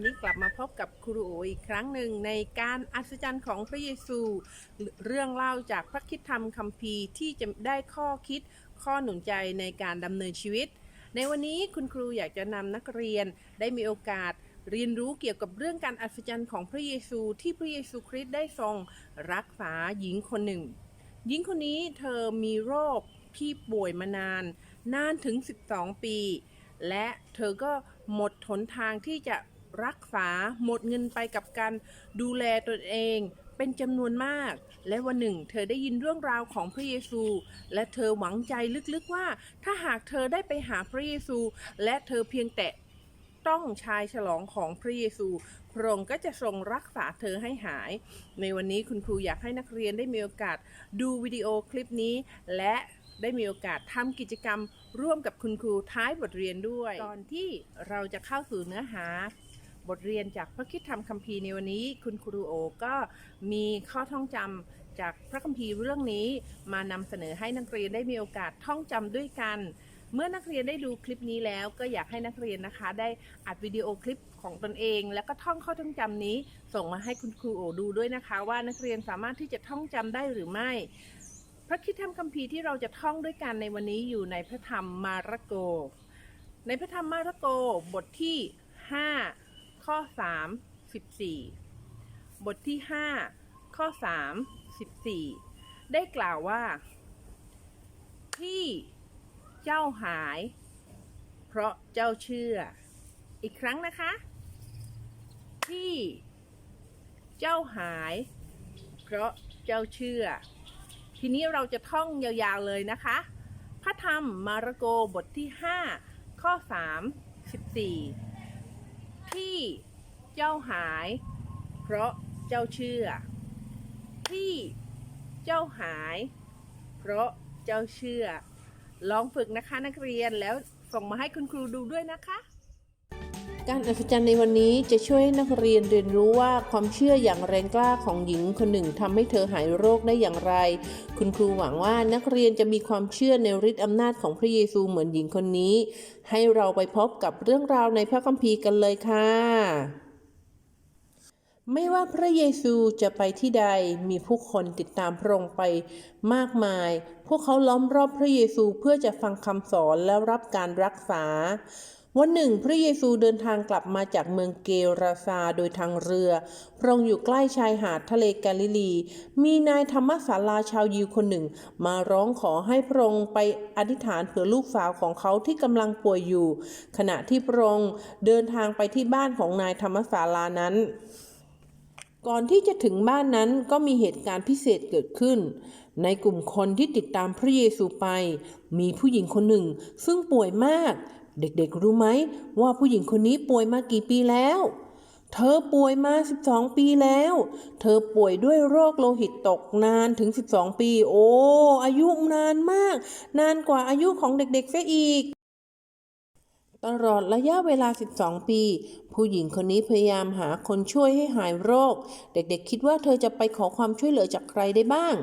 ันนี้กลับมาพบกับครูโออีกครั้งหนึ่งในการอัศจรรย์ของพระเยซู เรื่องเล่าจากพระคิดธรรมคัมภีร์ที่จะได้ข้อคิดข้อหนุนใจในการดำเนินชีวิต ในวันนี้คุณครูอยากจะนำนักเรียนได้มีโอกาสเรียนรู้เกี่ยวกับเรื่องการอัศจรรย์ของพระเยซูที่พระเยซูคริสต์ได้ทรงรักษาหญิงคนหนึ่ง หญิงคนนี้เธอมีโรคที่ป่วยมานาน นานถึง 12 ปี และเธอก็หมดหนทางที่จะ รักษาหมดเงินไปกับการดูแลตนเองเป็นจำนวนมาก และวันหนึ่ง เธอได้ยินเรื่องราวของพระเยซู และเธอหวังใจลึกๆว่า ถ้าหากเธอได้ไปหาพระเยซู และเธอเพียงแต่ต้องชายฉลองของพระเยซู พระองค์ก็จะทรงรักษาเธอให้หาย ในวันนี้คุณครูอยากให้นักเรียนได้มีโอกาสดูวิดีโอคลิปนี้ และได้มีโอกาสทำกิจกรรมร่วมกับคุณครูท้ายบทเรียนด้วยก่อนที่เราจะเข้าสู่เนื้อหา บทเรียนจากพระคิดธรรมคัมภีร์ในวันนี้ คุณครูโอก็มีข้อท่องจำจากพระคัมภีร์เรื่องนี้ มานำเสนอให้นักเรียนได้มีโอกาสท่องจำด้วยกัน เมื่อนักเรียนได้ดูคลิปนี้แล้ว ก็อยากให้นักเรียนนะคะ ได้อัดวิดีโอคลิปของตนเอง แล้วก็ท่องข้อท่องจำนี้ ส่งมาให้คุณครูโอดูด้วยนะคะ ว่านักเรียนสามารถที่จะท่องจำได้หรือไม่พระคิดธรรมคัมภีร์ที่เราจะท่องด้วยกันในวันนี้อยู่ในพระธรรมมาระโก ในพระธรรมมาระโกบทที่ 5 ข้อ 3 14 บทที่ 5 ข้อ 3 14 ได้กล่าวว่า ที่เจ้าหาย เพราะเจ้าเชื่อ อีกครั้งนะคะ ที่เจ้าหาย เพราะเจ้าเชื่อ ทีนี้เราจะท่องยาวๆเลยนะคะ พระธรรมมาระโกบทที่ 5 ข้อ 3 14 ที่เจ้าหาย เพราะเจ้าเชื่อ ที่เจ้าหาย เพราะเจ้าเชื่อ ลองฝึกนะคะนักเรียนแล้วส่งมาให้คุณครูดูด้วยนะคะ การอัศจรรย์ในวันนี้จะช่วยให้นักเรียนเรียนรู้ว่าความเชื่ออย่างแรงกล้าของหญิงคนหนึ่งทำให้เธอหายโรคได้อย่างไร คุณครูหวังว่านักเรียนจะมีความเชื่อในฤทธิ์อำนาจของพระเยซูเหมือนหญิงคนนี้ ให้เราไปพบกับเรื่องราวในพระคัมภีร์กันเลยค่ะ ไม่ว่าพระเยซูจะไปที่ใดมีผู้คนติดตามพระองค์ไปมากมาย พวกเขาล้อมรอบพระเยซูเพื่อจะฟังคำสอนและรับการรักษา วันหนึ่ง พระเยซูเดินทางกลับมาจากเมืองเกราซาโดยทางเรือ พระองค์อยู่ใกล้ชายหาดทะเลกาลิลี มีนายธรรมศาลาชาวยิวคนหนึ่ง มาร้องขอให้พระองค์ไปอธิษฐานเผื่อลูกสาวของเขาที่กำลังป่วยอยู่ ขณะที่พระองค์เดินทางไปที่บ้านของนายธรรมศาลานั้นก่อนที่จะถึงบ้านนั้นก็มีเหตุการณ์พิเศษเกิดขึ้น ในกลุ่มคนที่ติดตามพระเยซูไป มีผู้หญิงคนหนึ่ง ซึ่งป่วยมาก เด็กๆรู้ไหมว่าผู้หญิงคนนี้ป่วยมากี่ปีแล้ว เธอป่วยมา 12 ปีแล้ว เธอป่วยด้วยโรคโลหิตตกนานถึง 12 ปี โอ้ อายุนานมาก นานกว่าอายุของเด็กๆเสียอีกตลอดระยะเวลา 12 ปี ผู้หญิงคนนี้พยายามหาคนช่วยให้หายโรค เด็กๆ คิดว่าเธอจะไปขอความช่วยเหลือจากใครได้บ้าง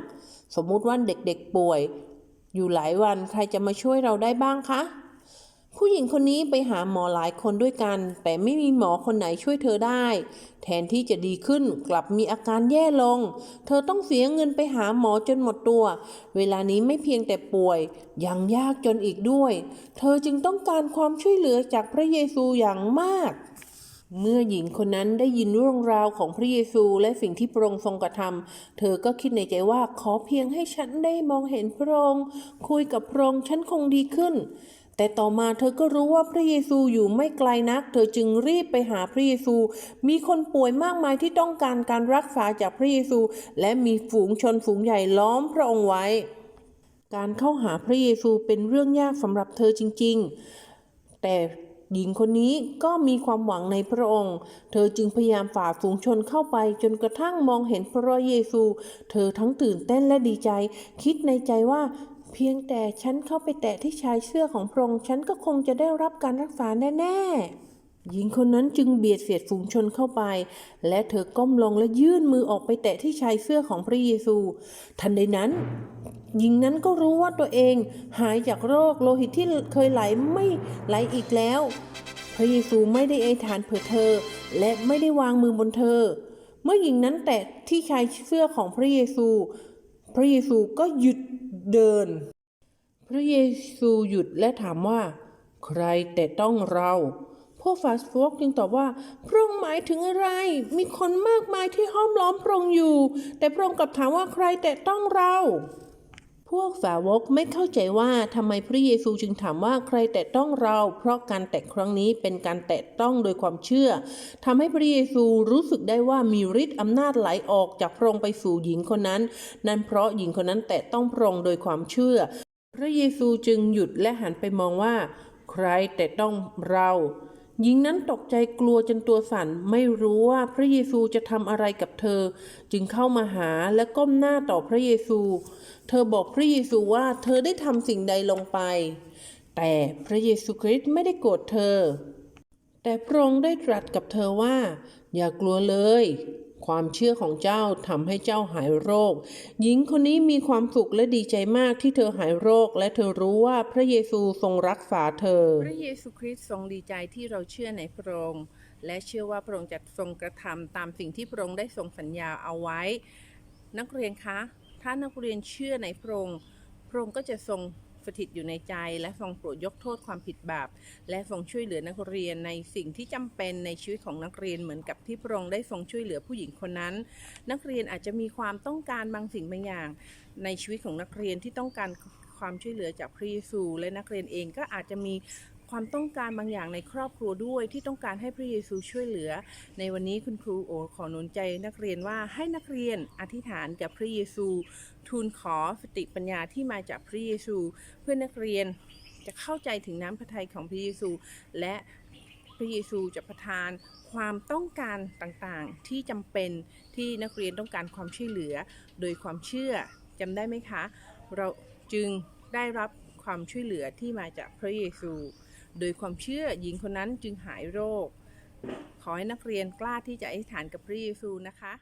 สมมุติว่าเด็กๆ ป่วย อยู่หลายวันใครจะมาช่วยเราได้บ้างคะ ผู้หญิงคนนี้ไปหาหมอหลายคนด้วยกัน แต่ไม่มีหมอคนไหนช่วยเธอได้ แทนที่จะดีขึ้นกลับมีอาการแย่ลง เธอต้องเสียเงินไปหาหมอจนหมดตัว เวลานี้ไม่เพียงแต่ป่วย ยังยากจนอีกด้วย เธอจึงต้องการความช่วยเหลือจากพระเยซูอย่างมากเมื่อหญิงคนนั้นได้ยินเรื่องราวของพระเยซูและสิ่งที่พระองค์ทรงกระทำ เธอก็คิดในใจว่าขอเพียงให้ฉันได้มองเห็นพระองค์ คุยกับพระองค์ฉันคงดีขึ้น แต่ต่อมาเธอก็รู้ว่าพระเยซูอยู่ไม่ไกลนัก เธอจึงรีบไปหาพระเยซู มีคนป่วยมากมายที่ต้องการการรักษาจากพระเยซู และมีฝูงชนฝูงใหญ่ล้อมพระองค์ไว้ การเข้าหาพระเยซูเป็นเรื่องยากสำหรับเธอจริง ๆ แต่หญิงคนนี้ก็มีความหวังในพระองค์ เธอจึงพยายามฝ่าฝูงชนเข้าไปจนกระทั่งมองเห็นพระเยซู เธอทั้งตื่นเต้นและดีใจ คิดในใจว่า เพียงแต่ฉันเข้าไปแตะที่ชายเสื้อของพระองค์ฉันก็คงจะได้รับการรักษาแน่ๆ หญิงคนนั้นจึงเบียดเสียดฝูงชนเข้าไป และเธอก้มลงและยื่นมือออกไปแตะที่ชายเสื้อของพระเยซู ทันใดนั้น หญิงนั้นก็รู้ว่าตัวเองหายจากโรคโลหิตที่เคยไหลไม่ไหลอีกแล้ว พระเยซูไม่ได้อธิษฐานเผื่อเธอ และไม่ได้วางมือบนเธอ เมื่อหญิงนั้นแตะที่ชายเสื้อของพระเยซู พระเยซูก็หยุด เดิน พระเยซูหยุดและถามว่า ใครแต่ต้องเราพวกฟาสฟอกจึงตอบว่าพระองค์หมายถึงอะไร มีคนมากมายที่ห้อมล้อมพระองค์อยู่ แต่พระองค์กลับถามว่าใครแต่ต้องเรา พวกสาวกไม่เข้าใจว่าทำไมพระเยซูจึงถามว่าใครแตะต้องเรา เพราะการแตะครั้งนี้เป็นการแตะต้องโดยความเชื่อทำให้พระเยซูรู้สึกได้ว่ามีฤทธิ์อำนาจไหลออกจากพระองค์ไปสู่หญิงคนนั้น นั่นเพราะหญิงคนนั้นแตะต้องพระองค์โดยความเชื่อ พระเยซูจึงหยุดและหันไปมองว่า ใครแต่ต้องเรา หญิงนั้นตกใจกลัวจนตัวสั่นไม่รู้ว่าพระเยซูจะทำอะไรกับเธอ จึงเข้ามาหาและก้มหน้าต่อพระเยซู เธอบอกพระเยซูว่าเธอได้ทำสิ่งใดลงไป แต่พระเยซูคริสต์ไม่ได้โกรธเธอ แต่พระองค์ได้ตรัสกับเธอว่า อย่ากลัวเลย ความเชื่อของเจ้าทำให้เจ้าหายโรค หญิงคนนี้มีความสุขและดีใจมากที่เธอหายโรค และเธอรู้ว่าพระเยซูทรงรักษาเธอ พระเยซูคริสต์ทรงดีใจที่เราเชื่อในพระองค์และเชื่อว่าพระองค์จะทรงกระทำตามสิ่งที่พระองค์ได้ทรงสัญญาเอาไว้ นักเรียนคะ ถ้านักเรียนเชื่อในพระองค์พระองค์ก็จะทรง สถิตอยู่ในใจ และทรงโปรดยกโทษความผิดบาป และทรงช่วยเหลือนักเรียนในสิ่งที่จำเป็นในชีวิตของนักเรียนเหมือนกับที่พระองค์ได้ทรงช่วยเหลือผู้หญิงคนนั้น นักเรียนอาจจะมีความต้องการบางสิ่งบางอย่าง ในชีวิตของนักเรียนที่ต้องการความช่วยเหลือจากพระเยซู และนักเรียนเองก็อาจจะมี ความต้องการบางอย่างในครอบครัวด้วย ที่ต้องการให้พระเยซูช่วยเหลือ ในวันนี้คุณครูโอขอหนุนใจนักเรียนว่าให้นักเรียนอธิษฐานกับพระเยซู ทูลขอสติปัญญาที่มาจากพระเยซู เพื่อนักเรียนจะเข้าใจถึงน้ำพระทัยของพระเยซู และพระเยซูจะประทานความต้องการต่างๆ ที่จำเป็นที่นักเรียนต้องการความช่วยเหลือ โดยความเชื่อจำได้ไหมคะ เราจึงได้รับความช่วยเหลือที่มาจากพระเยซู โดยความเชื่อหญิงคนนั้นจึงหายโรค ขอให้นักเรียนกล้าที่จะอธิษฐานกับพระเยซูนะคะ